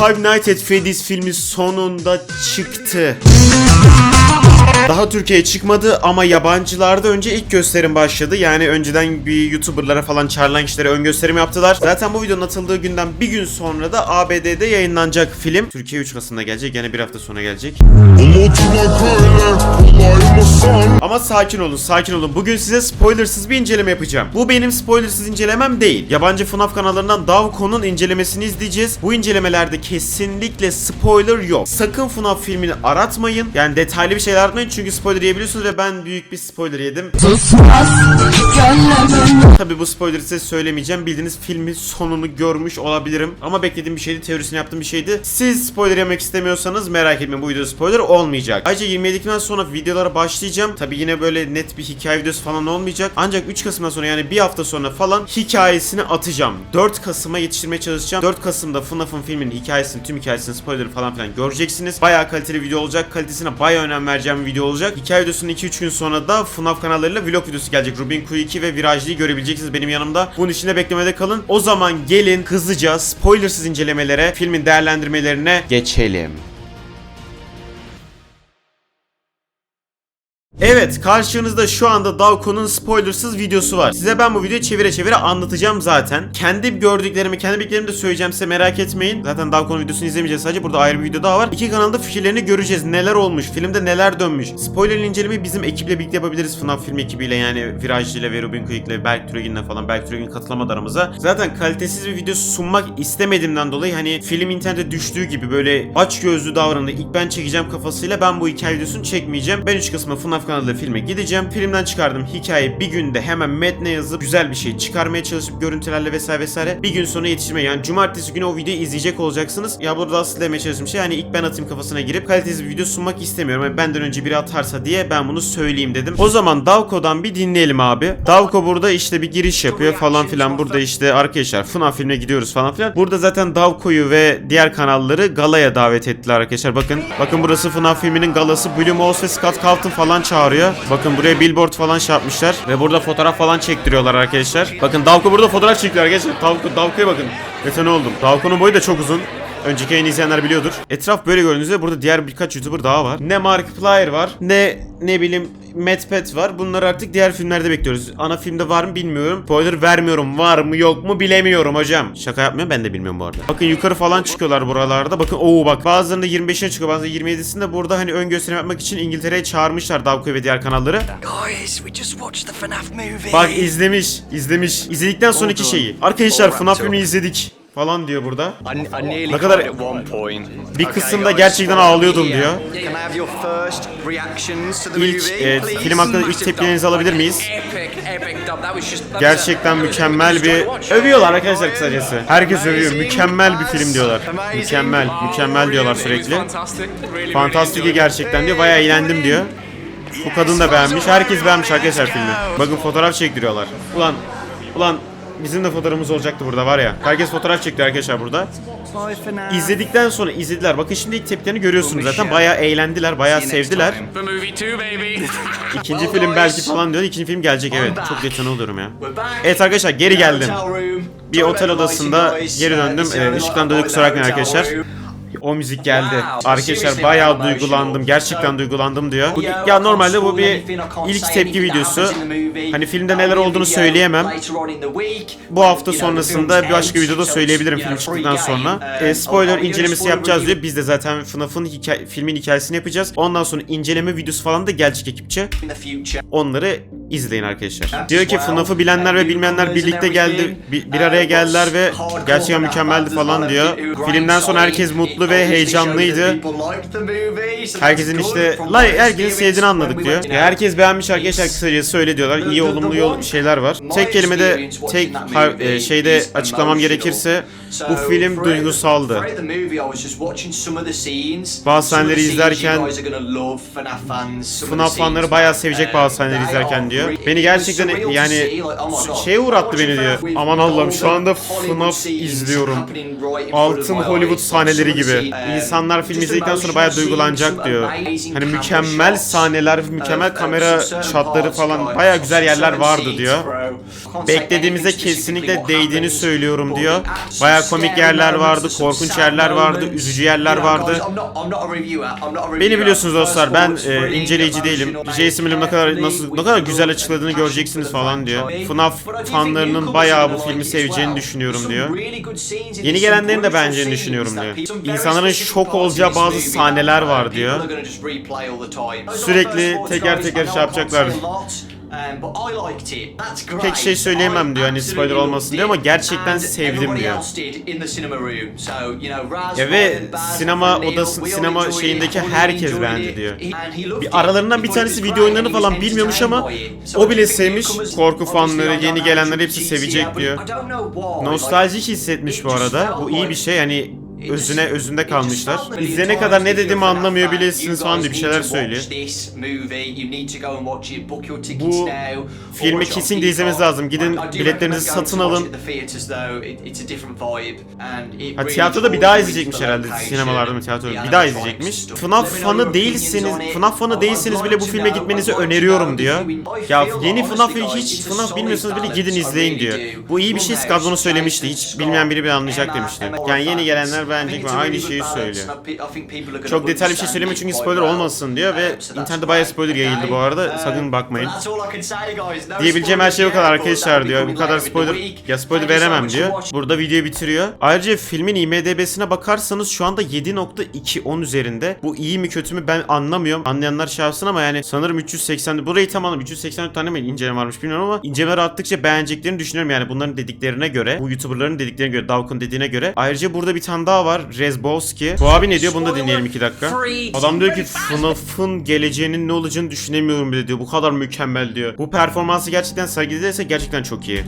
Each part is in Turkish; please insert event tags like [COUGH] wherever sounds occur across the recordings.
Five Nights at Freddy's filmi sonunda çıktı. Daha Türkiye'ye çıkmadı ama yabancılarda önce ilk gösterim başladı. Yani önceden bir YouTuber'lara falan çağrılan kişilere ön gösterim yaptılar. Zaten bu videonun atıldığı günden bir gün sonra da ABD'de yayınlanacak film. Türkiye 3 Kasım'da gelecek. Yani bir hafta sonra gelecek. Unutmak Ama sakin olun, sakin olun. Bugün size spoilersız bir inceleme yapacağım. Bu benim spoilersız incelemem değil. Yabancı FNAF kanallarından Davko'nun incelemesini izleyeceğiz. Bu incelemelerde kesinlikle spoiler yok. Sakın FNAF filmini aratmayın. Yani detaylı bir şeyler aratmayın çünkü spoiler yiyebiliyorsunuz ve ben büyük bir spoiler yedim. Tabi bu spoiler'ı size söylemeyeceğim. Bildiğiniz filmin sonunu görmüş olabilirim. Ama beklediğim bir şeydi, teorisini yaptığım bir şeydi. Siz spoiler yemek istemiyorsanız merak etmeyin bu video spoiler olmayacak. Ayrıca 27'den sonra videolara başlayacağım. Tabi yine böyle net bir hikaye videosu falan olmayacak. Ancak 3 Kasım'dan sonra yani bir hafta sonra falan hikayesini atacağım. 4 Kasım'a yetiştirmeye çalışacağım. 4 Kasım'da FNAF'ın filminin hikayesini, tüm hikayesini, spoiler'ı falan filan göreceksiniz. Bayağı kaliteli video olacak. Kalitesine bayağı önem vereceğim bir video olacak. Hikaye videosunun 2-3 gün sonra da FNAF kanallarıyla vlog videosu gelecek. Rubin Q2 ve Virajlı'yı görebileceksiniz benim yanımda. Bunun için de beklemede kalın. O zaman gelin hızlıca spoilersız incelemelere, filmin değerlendirmelerine geçelim. Evet karşınızda şu anda Davko'nun spoilersız videosu var. Size ben bu videoyu çevire çevire anlatacağım zaten. Kendi gördüklerimi, kendi bildiklerimi de söyleyeceğim size merak etmeyin. Zaten Davko'nun videosunu izlemeyeceğiz sadece. Burada ayrı bir video daha var. İki kanalda fikirlerini göreceğiz. Neler olmuş, filmde neler dönmüş. Spoiler incelemeyi bizim ekiple birlikte yapabiliriz. FNAF film ekibiyle yani Virajlı ile ve Rubin Quick'le, Berk Türegin'le falan. Berk Türegin katılamadı aramıza. Zaten kalitesiz bir video sunmak istemediğimden dolayı hani film internete düştüğü gibi böyle aç gözlü davrandı. İlk ben çekeceğim kafasıyla ben bu hikaye videosunu çekmeyeceğim. Ben 3 Kasım'da FNAF kanalıyla filme gideceğim. Filmden çıkardım hikaye bir günde hemen metne yazıp güzel bir şey çıkarmaya çalışıp görüntülerle vesaire vesaire bir gün sonra yetiştirmeye yani cumartesi günü o videoyu izleyecek olacaksınız. Ya burada asıl demeye çalıştığım şey hani ilk ben atayım kafasına girip kalitesiz bir video sunmak istemiyorum. Yani benden önce biri atarsa diye ben bunu söyleyeyim dedim. O zaman Davko'dan bir dinleyelim abi. Davko burada işte bir giriş yapıyor falan filan. Burada işte arkadaşlar FNAF filmine gidiyoruz falan filan. Burada zaten Davko'yu ve diğer kanalları galaya davet ettiler arkadaşlar. Bakın. Bakın burası FNAF filminin galası. Blue Mouse ve Scott Calton falan çağırıyor. Bakın buraya billboard falan şey yapmışlar. Ve burada fotoğraf falan çektiriyorlar arkadaşlar. Bakın Davko burada fotoğraf çekiyor arkadaşlar. Davko, Davko'ya bakın. Detone oldum. Davko'nun boyu da çok uzun. Önceki yayını izleyenler biliyordur. Etraf böyle gördüğünüzde burada diğer birkaç YouTuber daha var. Ne Markiplier var ne ne bileyim Matt var. Bunları artık diğer filmlerde bekliyoruz. Ana filmde var mı bilmiyorum. Spoiler vermiyorum. Var mı yok mu bilemiyorum hocam. Şaka yapmıyorum ben de bilmiyorum bu arada. Bakın yukarı falan çıkıyorlar buralarda. Bakın oo bak bazılarında 25'ine çıkıyor bazılarında 27'sinde burada hani ön gösterim yapmak için İngiltere'ye çağırmışlar Davko ve diğer kanalları. Guys, we just watched the FNAF movie. Bak izlemiş, izlemiş. İzledikten sonraki şeyi. Arkadaşlar FNAF filmini izledik falan diyor burada. Nearly Ne kadar- at one point. Bir kısımda gerçekten ağlıyordum diyor. Can I have your first reactions to the İlk e, please? film hakkında ilk tepkilerinizi alabilir miyiz? Gerçekten mükemmel bir övüyorlar arkadaşlar kısacası. Herkes övüyor. Mükemmel bir film diyorlar. Mükemmel, mükemmel diyorlar sürekli. Fantastik gerçekten diyor. Bayağı eğlendim diyor. Bu kadın da beğenmiş. Herkes beğenmiş arkadaşlar filmi. Bakın fotoğraf çektiriyorlar. Ulan ulan bizim de fotoğrafımız olacaktı burada var ya. Herkes fotoğraf çekti arkadaşlar burada. İzledikten sonra izlediler. Bakın şimdi ilk tepkilerini görüyorsunuz zaten. Bayağı eğlendiler, bayağı sevdiler. [LAUGHS] İkinci film belki falan diyor. İkinci film gelecek evet. Çok geçen oluyorum ya. Evet arkadaşlar geri geldim. Bir otel odasında geri döndüm. Işıktan dolayı kusura bakmayın arkadaşlar. O müzik geldi. Arkadaşlar bayağı duygulandım. Gerçekten duygulandım diyor. Bu, ya normalde bu bir ilk tepki videosu. Hani filmde neler olduğunu söyleyemem. Bu hafta sonrasında bir başka videoda söyleyebilirim film çıktıktan sonra. E, spoiler incelemesi yapacağız diyor. Biz de zaten FNAF'ın hikaye, filmin hikayesini yapacağız. Ondan sonra inceleme videosu falan da gelecek ekipçe. Onları izleyin arkadaşlar. Diyor ki FNAF'ı bilenler ve bilmeyenler birlikte geldi, bir, bir araya geldiler ve gerçekten mükemmeldi falan diyor. Filmden sonra herkes mutlu ve heyecanlıydı. Herkesin işte la herkesin sevdiğini anladık diyor. Ya herkes beğenmiş arkadaşlar kısacası öyle diyorlar. İyi olumlu yol şeyler var. Tek kelimede tek e, şeyde açıklamam gerekirse bu film duygusaldı. Bazı sahneleri izlerken FNAF fanları bayağı sevecek bazı sahneleri izlerken diyor. Beni gerçekten yani şeye uğrattı beni diyor. Aman Allah'ım şu anda FNAF izliyorum. Altın Hollywood sahneleri gibi. İnsanlar film izledikten sonra bayağı duygulanacak diyor. Hani mükemmel sahneler, mükemmel kamera şatları falan bayağı güzel yerler vardı diyor. Beklediğimize kesinlikle değdiğini söylüyorum diyor. Bayağı komik yerler vardı, korkunç yerler vardı, üzücü yerler vardı. Beni biliyorsunuz dostlar ben e, inceleyici değilim. Jason Blum ne kadar nasıl ne kadar güzel açıkladığını göreceksiniz falan diyor. FNAF fanlarının bayağı bu filmi seveceğini düşünüyorum diyor. Yeni gelenlerin de beğeneceğini düşünüyorum diyor. İnsanların şok olacağı bazı sahneler var diyor. Sürekli teker teker şey yapacaklar. Pek şey söyleyemem diyor hani spoiler olmasın diyor ama gerçekten sevdim diyor. Ya ve sinema odası sinema şeyindeki herkes beğendi diyor. Bir aralarından bir tanesi video oyunlarını falan bilmiyormuş ama o bile sevmiş. Korku fanları, yeni gelenler hepsi sevecek diyor. Nostaljik hissetmiş bu arada. Bu iyi bir şey. Hani özüne özünde kalmışlar. İzleyene kadar ne dediğimi anlamıyor bilesiniz falan diye bir şeyler söylüyor. Bu filmi kesinlikle izlemeniz lazım. Gidin biletlerinizi satın alın. Ha tiyatroda bir daha izleyecekmiş herhalde sinemalarda mı tiyatroda bir daha izleyecekmiş. FNAF fanı değilseniz, FNAF fanı değilseniz bile bu filme gitmenizi öneriyorum diyor. Ya yeni FNAF'ı hiç FNAF bilmiyorsanız bile gidin izleyin diyor. Bu iyi bir şey bunu söylemişti. Hiç bilmeyen biri bile anlayacak demişti. Yani yeni gelenler ve aynı şeyi söylüyor. Çok detaylı bir şey söylemiyor çünkü spoiler olmasın diyor ve internette bayağı spoiler yayıldı bu arada. Sakın bakmayın. Diyebileceğim her şey bu kadar arkadaşlar diyor. Bu kadar spoiler ya spoiler veremem diyor. Burada videoyu bitiriyor. Ayrıca filmin IMDb'sine bakarsanız şu anda 7.2 10 üzerinde. Bu iyi mi kötü mü ben anlamıyorum. Anlayanlar şey yapsın ama yani sanırım 380 burayı tam anladım. 384 tane mi inceleme varmış bilmiyorum ama incelemeler attıkça beğeneceklerini düşünüyorum yani bunların dediklerine göre. Bu YouTuber'ların dediklerine göre, Davkun dediğine göre. Ayrıca burada bir tane daha var. Rezbowski. Bu abi ne diyor? Bunu da dinleyelim 2 dakika. Adam diyor ki FNAF'ın geleceğinin ne olacağını düşünemiyorum bile diyor. Bu kadar mükemmel diyor. Bu performansı gerçekten sergilirse gerçekten çok iyi.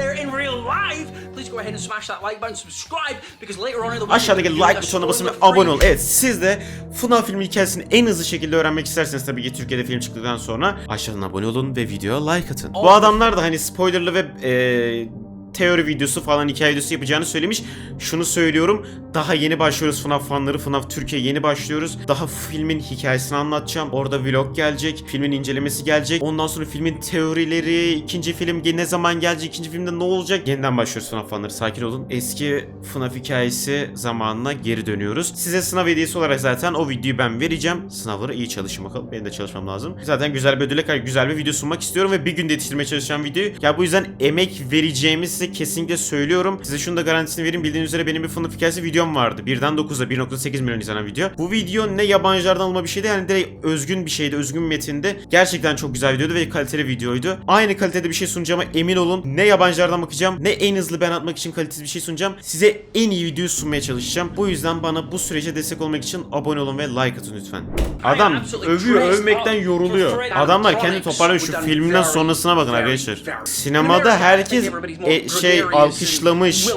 Aşağıdaki like butonuna basın ve abone ol. Evet siz de FNAF filmi hikayesini en hızlı şekilde öğrenmek isterseniz tabii ki Türkiye'de film çıktıktan sonra aşağıdan abone olun ve videoya like atın. Bu adamlar da hani spoilerlı ve eee teori videosu falan hikaye videosu yapacağını söylemiş. Şunu söylüyorum. Daha yeni başlıyoruz FNAF fanları. FNAF Türkiye yeni başlıyoruz. Daha filmin hikayesini anlatacağım. Orada vlog gelecek. Filmin incelemesi gelecek. Ondan sonra filmin teorileri, ikinci film ne zaman gelecek, ikinci filmde ne olacak? Yeniden başlıyoruz FNAF fanları. Sakin olun. Eski FNAF hikayesi zamanına geri dönüyoruz. Size sınav hediyesi olarak zaten o videoyu ben vereceğim. Sınavlara iyi çalışın bakalım. Benim de çalışmam lazım. Zaten güzel bir ödüle güzel bir video sunmak istiyorum ve bir günde yetiştirmeye çalışacağım videoyu. Ya bu yüzden emek vereceğimi size kesinlikle söylüyorum. Size şunu da garantisini vereyim. Bildiğiniz üzere benim bir FNAF hikayesi videom vardı. 1'den 9'a 1.8 milyon izlenen video. Bu video ne yabancılardan alma bir şeydi yani direkt özgün bir şeydi. Özgün bir metindi. Gerçekten çok güzel videoydu ve kaliteli videoydu. Aynı kalitede bir şey sunacağıma emin olun. Ne yabancılardan bakacağım ne en hızlı ben atmak için kaliteli bir şey sunacağım. Size en iyi videoyu sunmaya çalışacağım. Bu yüzden bana bu sürece destek olmak için abone olun ve like atın lütfen. Adam övüyor, övmekten yoruluyor. Adamlar kendi toparlıyor şu filmden sonrasına bakın arkadaşlar. Sinemada herkes e, şey alkışlamış.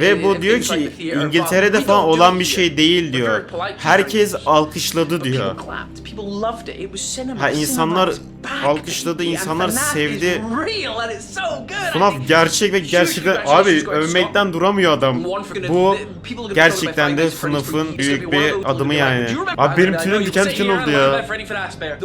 Ve bu diyor ki İngiltere'de falan olan bir şey değil diyor. Herkes alkışladı diyor. Ha insanlar alkışladı, insanlar sevdi. FNAF gerçek ve gerçekten abi övmekten duramıyor adam. Bu gerçekten de FNAF'ın büyük bir adımı yani. Abi benim tüylerim diken diken oldu ya.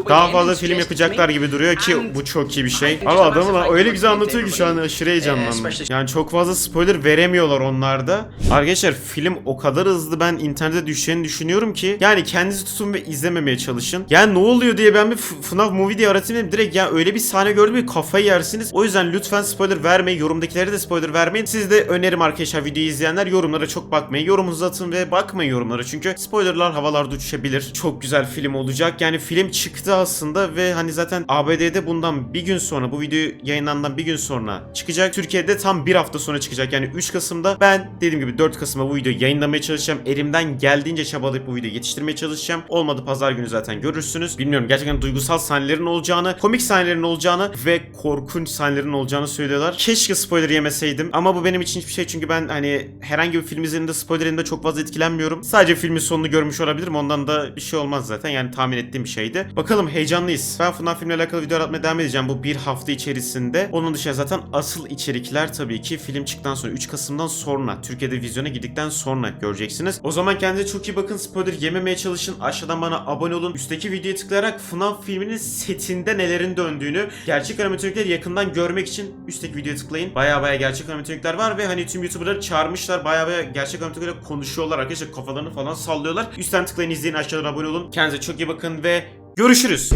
Daha fazla film yapacaklar gibi duruyor ki bu çok iyi bir şey. Abi adamı lan öyle güzel anlatıyor ki şu an aşırı heyecanlandım. Yani çok fazla spoiler veremiyorlar onlarda. Arkadaşlar film o kadar hızlı ben internete düşeceğini düşünüyorum ki. Yani kendinizi tutun ve izlememeye çalışın. Yani ne oluyor diye ben bir FNAF movie diye aratayım dedim. Direkt ya öyle bir sahne gördüm ki kafayı yersiniz. O yüzden lütfen spoiler vermeyin. Yorumdakilere de spoiler vermeyin. Siz de önerim arkadaşlar videoyu izleyenler yorumlara çok bakmayın. Yorumunuzu atın ve bakmayın yorumlara. Çünkü spoilerlar havalarda uçuşabilir. Çok güzel film olacak. Yani film çıktı aslında ve hani zaten ABD'de bundan bir gün sonra bu video yayınlandan bir gün sonra çıkacak. Türkiye'de tam bir hafta sonra çıkacak. Yani 3 Kasım'da ben dediğim gibi 4 Kasım'a bu videoyu yayınlamaya çalışacağım. Elimden geldiğince çabalayıp bu videoyu yetiştirmeye çalışacağım. Olmadı pazar günü zaten görürsünüz. Bilmiyorum gerçekten duygusal sahnelerin olacağını, komik sahnelerin olacağını ve korkunç sahnelerin olacağını söylüyorlar. Keşke spoiler yemeseydim ama bu benim için hiçbir şey çünkü ben hani herhangi bir film izlediğimde spoilerinde çok fazla etkilenmiyorum. Sadece filmin sonunu görmüş olabilirim. Ondan da bir şey olmaz zaten. Yani tahmin ettiğim bir şeydi. Bakalım heyecanlıyız. Ben FNAF filmle alakalı video atmaya devam edeceğim bu bir hafta içerisinde. Onun dışında zaten asıl içerikler tabii ki film çıktıktan sonra 3 Kasım'dan sonra Türkiye'de vizyona girdikten sonra göreceksiniz. O zaman kendinize çok iyi bakın. Spoiler yememeye çalışın. Aşağıdan bana abone olun. Üstteki videoya tıklayarak FNAF filminin setinde nelerin döndüğünü gerçek animatörlükleri yakından görmek için üstteki videoya tıklayın. Baya baya gerçek animatörlükler var ve hani tüm YouTuber'ları çağırmışlar. Baya baya gerçek animatörlüklerle konuşuyorlar arkadaşlar. Kafalarını falan sallıyorlar. Üstten tıklayın izleyin aşağıdan abone olun. Kendinize çok iyi bakın ve görüşürüz.